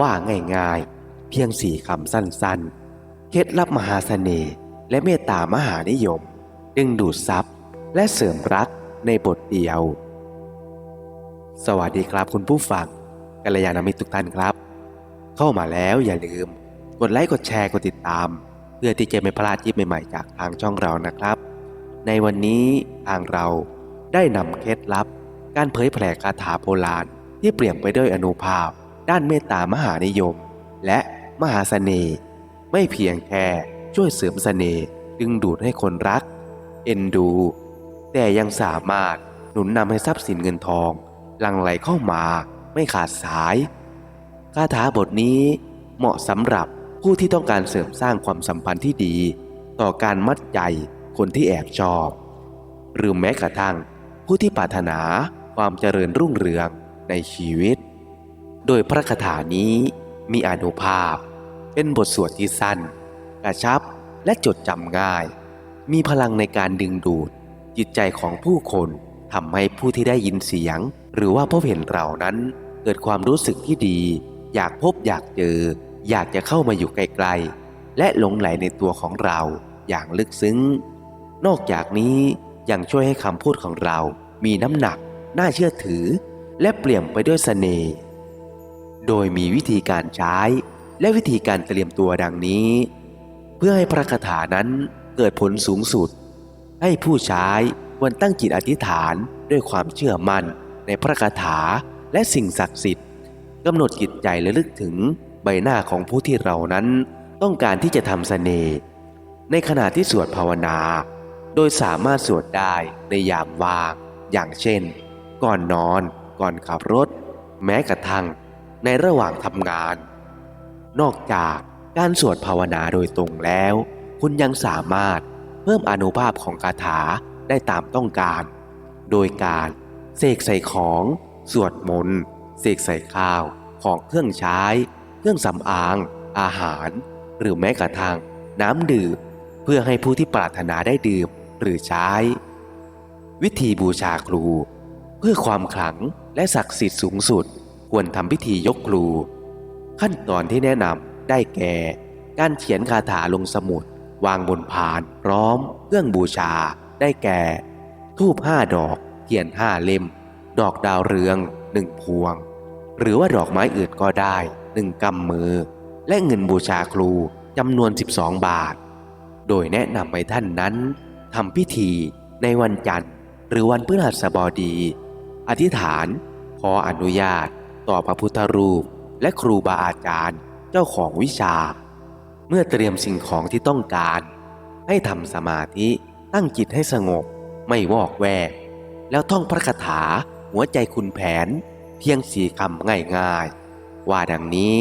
ว่าง่ายๆ เพียงสี่คำสั้นๆ เคล็ดลับมหาเสน่ห์และเมตตามหานิยม ดึงดูดทรัพย์ และเสริมรักในบทเดียว สวัสดีครับคุณผู้ฟังกัลยาณมิตรทุกท่านครับ เข้ามาแล้วอย่าลืม กดไลค์กดแชร์กดติดตาม เพื่อที่จะไม่พลาดคลิปใหม่ๆ จากทางช่องเรานะครับ ในวันนี้ทางเราได้นำเคล็ดลับ การเผยแผ่คาถาโบราณที่เปลี่ยนไปด้วยอนุภาพ ด้านเมตตามหานิยม และมหาเสน่ห์ไม่เพียงแค่ช่วยเสริมเสน่ห์ดึงดูดให้คนรัก เอ็นดู แต่ยังสามารถหนุนนำให้ทรัพย์สินเงินทองหลั่งไหลเข้ามาไม่ขาดสายคาถาบทนี้เหมาะสำหรับผู้ที่ต้องการเสริมสร้างความสัมพันธ์ที่ดี ต่อการมัดใจคนที่แอบชอบ หรือแม้กระทั่งผู้ที่ปรารถนาความเจริญรุ่งเรืองในชีวิต โดยพระคาถานี้มีอนุภาพ เป็นบทสวดที่สั้น กระชับและจดจำง่าย มีพลังในการดึงดูด จิตใจของผู้คนทำให้ผู้ที่ได้ยินเสียง หรือว่าพบเห็นเรานั้น เกิดความรู้สึกที่ดี อยากพบอยากเจอ อยากจะเข้ามาอยู่ใกลๆ และหลงไหลในตัวของเราอย่างลึกซึ้ง นอกจากนี้ยังช่วยให้คำพูดของเรา มีน้ำหนัก น่าเชื่อถือ และเปลี่ยมไปด้วยเสน่ห์ โดยมีวิธีการใช้และวิธีการเตรียมตัวดังนี้ เพื่อให้พระคาถานั้นเกิดผลสูงสุด ให้ผู้ใช้ควรตั้งจิตอธิษฐานด้วยความเชื่อมั่นในพระคาถาและสิ่งศักดิ์สิทธิ์กำหนดจิตใจและลึกถึงใบหน้าของผู้ที่เรานั้นต้องการที่จะทำเสน่ห์ในขณะที่สวดภาวนา โดยสามารถสวดได้ในยามว่าง อย่างเช่น ก่อนนอน ก่อนขับรถ แม้กระทั่ง ในระหว่างทำงาน นอกจากการสวดภาวนาโดยตรงแล้ว คุณยังสามารถเพิ่มอนุภาพของคาถาได้ตามต้องการ โดยการเสกใส่ของ สวดมนต์เสกใส่ข้าวของเครื่องใช้ เครื่องสำอาง อาหาร หรือแม้กระทั่งน้ำดื่ม เพื่อให้ผู้ที่ปรารถนาได้ดื่มหรือใช้ วิธีบูชาครู เพื่อความขลังและศักดิ์สิทธิ์สูงสุด ควรทำพิธียกครู ขั้นตอนที่แนะนำได้แก่ การเขียนคาถาลงสมุด วางบนพาน พร้อม เครื่องบูชา ได้แก่ ทูบห้าดอก เทียนห้าเล่ม ดอกดาวเรืองหนึ่งพวง หรือว่าดอกไม้อื่นก็ได้หนึ่งกำมือ และเงินบูชาครูจำนวน 12 บาท โดยแนะนำให้ท่านนั้นทำพิธีในวันจันทร์ หรือวันพฤหัสบดี อธิษฐาน ขออนุญาต ต่อพระพุทธรูป และครูบาอาจารย์เจ้าของวิชา เมื่อเตรียมสิ่งของที่ต้องการ ให้ทำสมาธิตั้งจิตให้สงบไม่วอกแวก แล้วท่องพระคาถาหัวใจคุณแผน เพียงสี่คำง่ายๆ ว่าดังนี้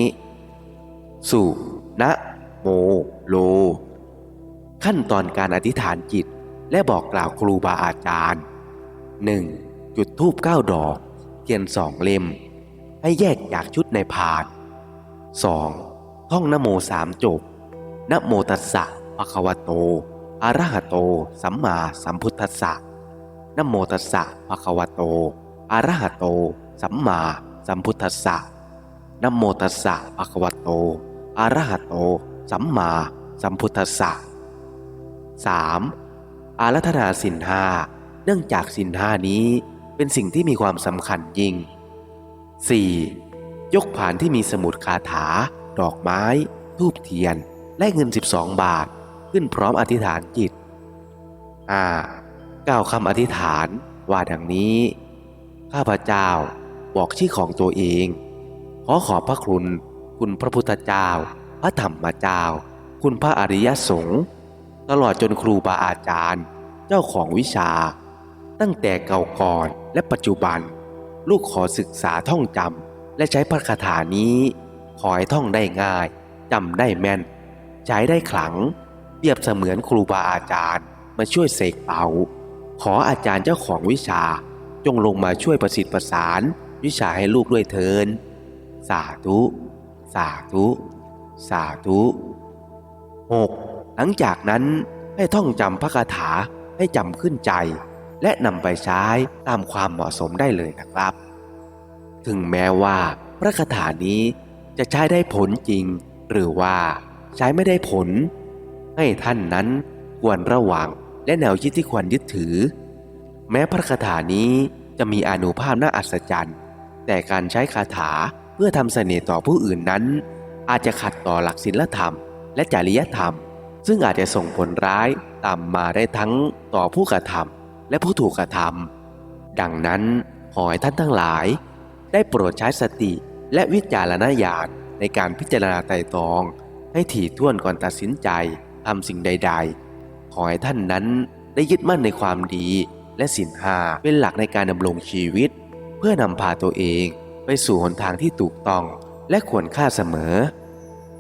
สุนะโมโล ขั้นตอนการอธิษฐานจิตและบอกกล่าวครูบาอาจารย์ 1. จุดทูบเก้าดอก เทียนสองเล่ม ให้แยกจากชุดในพาน 2. ท่องนโมสามจบนโมตัสสะภะคะวะโตอะระหะโต สัมมาสัมพุทธัสสะนโมตัสสะภะคะวะโตอะระหะโต สัมมาสัมพุทธัสสะนโมตัสสะภะคะวะโตอะระหะโต สัมมาสัมพุทธัสสะ 3. อารัธนาสินห้าเนื่องจากสินห้านี้เป็นสิ่งที่มีความสำคัญยิ่ง 4. ยกผ่านที่มีสมุดคาถา ดอกไม้ ทูบเทียน และเงิน 12 บาท ขึ้นพร้อมอธิษฐานจิต 5. กล่าวคำอธิษฐานว่าดังนี้ ข้าพเจ้าบอกชื่อของตัวเอง ขอขอบพระคุณ คุณพระพุทธเจ้า พระธรรมเจ้า คุณพระอริยสงฆ์ตลอดจนครูบาอาจารย์ เจ้าของวิชา ตั้งแต่เก่าก่อนและปัจจุบัน ลูกขอศึกษาท่องจำและใช้พระคาถานี้ขอให้ท่องได้ง่ายจำได้แม่น ใช้ได้ขลังเปรียบเสมือนครูบาอาจารย์มาช่วยเสกเป่า ขออาจารย์เจ้าของวิชาจงลงมาช่วยประสิทธิ์ประสานวิชาให้ลูกด้วยเทิน สาธุ สาธุ สาธุ 6. หลังจากนั้นให้ท่องจำพระคาถาให้จำขึ้นใจ และนำไปใช้ตามความเหมาะสมได้เลยนะครับ ถึงแม้ว่าพระคาถานี้จะใช้ได้ผลจริง หรือว่าใช้ไม่ได้ผล ให้ท่านนั้นควรระวังและแนวคิดที่ควรยึดถือ แม้พระคาถานี้จะมีอนุภาพน่าอัศจรรย์ แต่การใช้คาถาเพื่อทำเสน่ห์ต่อผู้อื่นนั้น อาจจะขัดต่อหลักศีลธรรม และจริยธรรม ซึ่งอาจจะส่งผลร้ายตามมาได้ทั้งต่อผู้กระทำ และผู้ถูกกระทำดังนั้นขอให้ท่านทั้งหลาย ได้โปรดใช้สติและวิจารณญาณในการพิจารณาไต่ตอง ให้ถี่ถ้วนก่อนตัดสินใจทำสิ่งใด ๆ ขอให้ท่านนั้นได้ยึดมั่นในความดีและสินหาเป็นหลักในการดำรงชีวิต เพื่อนำพาตัวเองไปสู่หนทางที่ถูกต้องและควรค่าเสมอ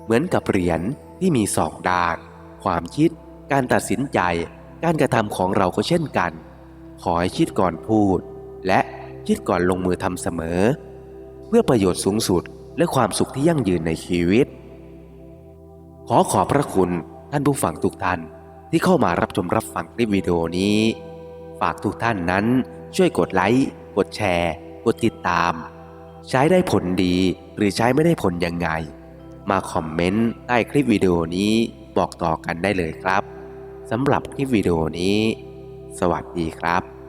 เหมือนกับเหรียญที่มีสองด้าน ความคิด การตัดสินใจ การกระทำของเราก็เช่นกัน ขอให้คิดก่อนพูด และคิดก่อนลงมือทำเสมอ เพื่อประโยชน์สูงสุดและความสุขที่ยั่งยืนในชีวิต ขอขอบพระคุณท่านผู้ฟังทุกท่านที่เข้ามารับชมรับฟังคลิปวิดีโอนี้ ฝากทุกท่านนั้นช่วยกดไลค์ กดแชร์ กดติดตาม ใช้ได้ผลดีหรือใช้ไม่ได้ผลยังไง มาคอมเมนต์ใต้คลิปวิดีโอนี้บอกต่อกันได้เลยครับสำหรับคลิปวิดีโอนี้ สวัสดีครับ